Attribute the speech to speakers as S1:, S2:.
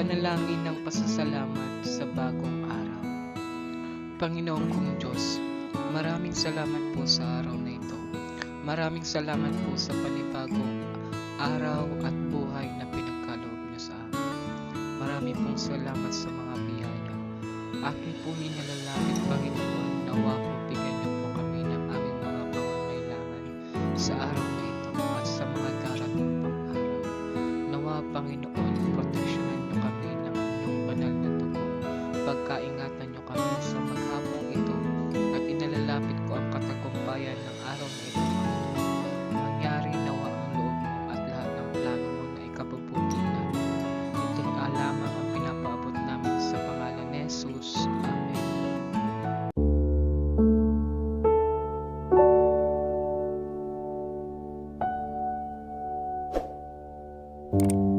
S1: Panalangin ng pasasalamat sa bagong araw. Panginoong kong Diyos, maraming salamat po sa araw na ito. Maraming salamat po sa panibagong araw at buhay na pinagkaloob niyo sa amin. Marami pong salamat sa mga biyaya. Aking po nilalangin, Panginoon, nawa po bigyan niyo po kami ng aming mga pangangailangan sa araw Napagkaingatan niyo kami sa maghapong ito at inalalapit ko ang katagumpayan ng araw na ito. Mangyari nawa ang loob mo at lahat ng plano mo na ikapabuti na. Itong alama ang pinapaabot namin sa pangalan ni Jesus. Amen. thank you